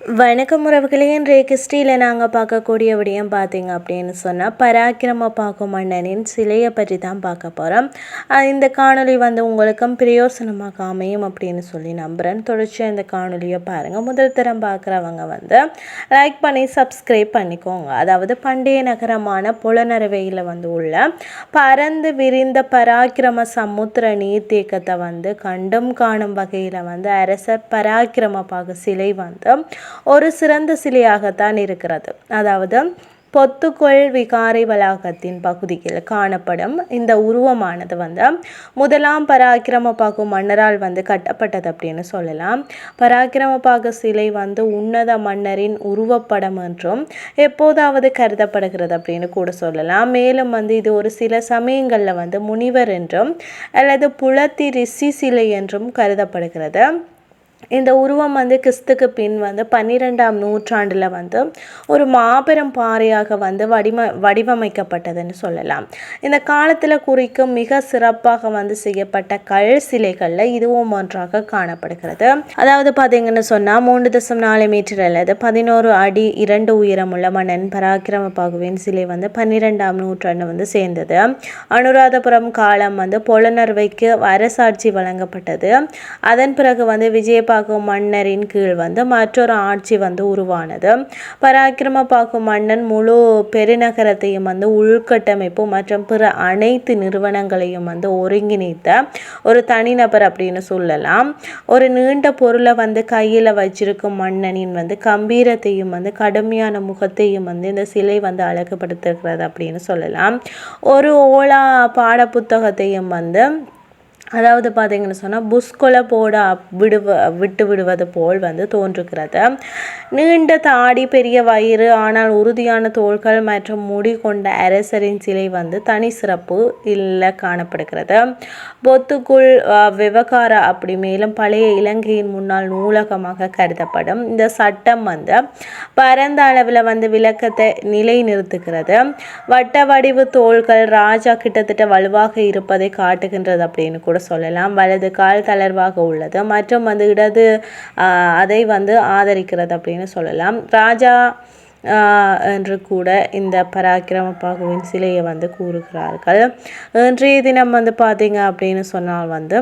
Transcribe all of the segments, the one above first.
வணக்கம் உறவுகளே இன்றைய கிறிஸ்டியில் நாங்கள் பார்க்கக்கூடிய விடயம் பார்த்தீங்க அப்படின்னு சொன்னால் பராக்கிரம பார்க்கும் மன்னனின் சிலையை பற்றி தான் பார்க்க போகிறோம் இந்த காணொளி வந்து உங்களுக்கும் பிரயோசனமாக அமையும் அப்படின்னு சொல்லி நம்புகிறேன் தொடர்ச்சியாக இந்த காணொலியை பாருங்கள் முதல் தரம் பார்க்குறவங்க வந்து லைக் பண்ணி சப்ஸ்கிரைப் பண்ணிக்கோங்க. அதாவது பண்டைய நகரமான புலனறுவையில் வந்து உள்ள பறந்து விரிந்த பராக்கிரம சமுத்திர நீர்த்தேக்கத்தை வந்து கண்டும் காணும் வகையில் வந்து அரசர் பராக்கிரம பாகு சிலை வந்து ஒரு சிறந்த சிலையாகத்தான் இருக்கிறது. அதாவது பொத்துக்கொள் விகாரை வளாகத்தின் பகுதியில் காணப்படும் இந்த உருவமானது வந்து முதலாம் பராக்கிரமபாகு மன்னரால் வந்து கட்டப்பட்டது அப்படின்னு சொல்லலாம். பராக்கிரமபாகு சிலை வந்து உன்னத மன்னரின் உருவப்படம் என்றும் எப்போதாவது கருதப்படுகிறது அப்படின்னு கூட சொல்லலாம். மேலும் வந்து இது ஒரு சில சமயங்களில் வந்து முனிவர் என்றும் அல்லது புலத்தி ரிஷி சிலை என்றும் கருதப்படுகிறது. இந்த உருவம் வந்து கிறிஸ்துக்கு பின் வந்து பன்னிரெண்டாம் நூற்றாண்டில் வந்து ஒரு மாபெரும் பாறையாக வந்து வடிவ வடிவமைக்கப்பட்டதுன்னு சொல்லலாம். இந்த காலத்தில் குறிக்கும் மிக சிறப்பாக வந்து செய்யப்பட்ட கல் சிலைகளில் இதுவும் ஒன்றாக காணப்படுகிறது. அதாவது பார்த்தீங்கன்னு சொன்னால் மூன்று தசம் நாலு மீட்டர் அல்லது பதினோரு அடி இரண்டு உயரமுள்ள மன்னன் பராக்கிரம பாகுவின் சிலை வந்து பன்னிரெண்டாம் நூற்றாண்டு வந்து சேர்ந்தது. அனுராதபுரம் காலம் வந்து பொலனர்வைக்கு அரசாட்சி வழங்கப்பட்டது. அதன் பிறகு வந்து விஜயபா பராக்கிரமபாகு மன்னரின் கீழ் வந்து மற்றொரு ஆட்சி வந்து உருவானது. பராக்கிரமபாகு மன்னன் முழு பெருநகரத்தையும் வந்து உள்கட்டமைப்பு மற்றும் பிற அனைத்து நிறுவனங்களையும் வந்து ஒருங்கிணைத்த ஒரு தனிநபர் அப்படின்னு சொல்லலாம். ஒரு நீண்ட பொருளை வந்து கையில் வச்சிருக்கும் மன்னனின் வந்து கம்பீரத்தையும் வந்து கடுமையான முகத்தையும் வந்து இந்த சிலை வந்து அழகுபடுத்துகிறது அப்படின்னு சொல்லலாம். ஒரு ஓலா பாட புத்தகத்தையும் வந்து அதாவது பார்த்தீங்கன்னு சொன்னால் புஷ்கொலை போட விடுவ விட்டு விடுவது போல் வந்து தோன்றுகிறது. நீண்ட தாடி பெரிய வயிறு ஆனால் உறுதியான தோள்கள் மற்றும் முடி கொண்ட அரசரின் சிலை வந்து தனி சிறப்பு இல்லை காணப்படுகிறது. பொத்துக்குள் விவகார அப்படி மேலும் பழைய இலங்கையின் முன்னாள் நூலகமாக கருதப்படும். இந்த சட்டம் வந்து பரந்த அளவில் வந்து விளக்கத்தை நிலைநிறுத்துகிறது. வட்ட வடிவு தோள்கள் ராஜா கிட்டத்தட்ட வலுவாக இருப்பதை காட்டுகின்றது அப்படின்னு கூட கூட சொல்லலாம். வலது கால் தளர்வாக உள்ளது. மற்றும் வந்து இடது அதை வந்து ஆதரிக்கிறது அப்படின்னு சொல்லலாம். ராஜா என்று கூட இந்த பராக்கிரம பாகுவின் சிலையை வந்து கூறுகிறார்கள். இன்றைய தினம் வந்து பார்த்தீங்க அப்படின்னு சொன்னால் வந்து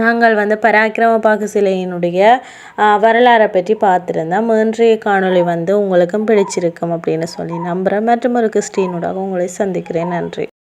நாங்கள் வந்து பராக்கிரம பாகு சிலையினுடைய வரலாறை பற்றி பார்த்துருந்தோம். இன்றைய காணொளி வந்து உங்களுக்கும் பிடிச்சிருக்கும் அப்படின்னு சொல்லி நம்புகிறேன் மற்றும் ஒரு கிறிஸ்டினோட உங்களை சந்திக்கிறேன். நன்றி.